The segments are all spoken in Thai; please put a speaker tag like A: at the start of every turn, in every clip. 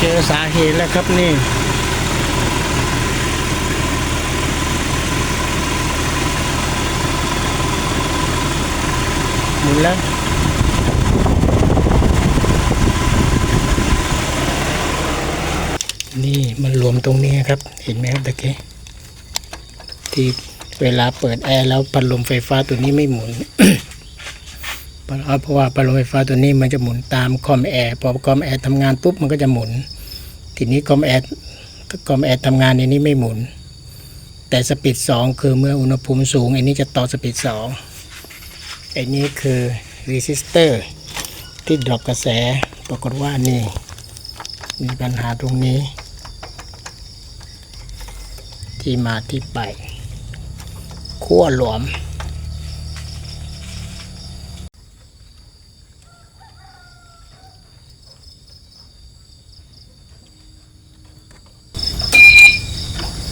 A: เจอสาเหตุแล้วครับนี่ หมุนแล้วนี่มันรวมตรงนี้ครับ เห็นไหมครับตะเกียที่เวลาเปิดแอร์แล้วพัดลมไฟฟ้าตัวนี้ไม่หมุน เพราะว่าพัดลมไฟฟ้าตัวนี้มันจะหมุนตามคอมแอร์พอคอมแอร์ทำงานปุ๊บมันก็จะหมุน ทีนี้คอมแอร์คอมแอร์ทำงานในนี้ไม่หมุน แต่สปีดสองคือเมื่ออุณหภูมิสูงอันนี้จะต่อสปีดสองอันนี้คือรีสิสเตอร์ที่ดรอปกระแสปรากฏว่านี่มีปัญหาตรงนี้ ที่มาที่ไปขั้วหลวม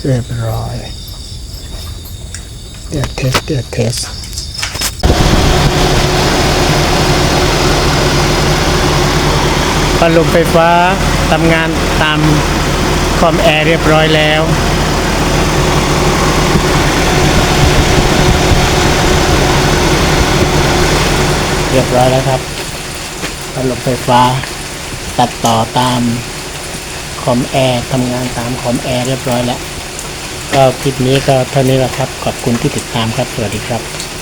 A: เรียบร้อยเดี๋ยวเทสเดี๋ยวเทสพัดลมไฟฟ้าทำงานตามคอมแอร์เรียบร้อยแล้วเรียบร้อยแล้วครับพัดลมไฟฟ้า ตัดต่อตามคอมแอร์ทำงานตามคอมแอร์เรียบร้อยแล้ว ก็คลิปนี้ก็เท่านี้แหละครับ ขอบคุณที่ติดตามครับ สวัสดีครับ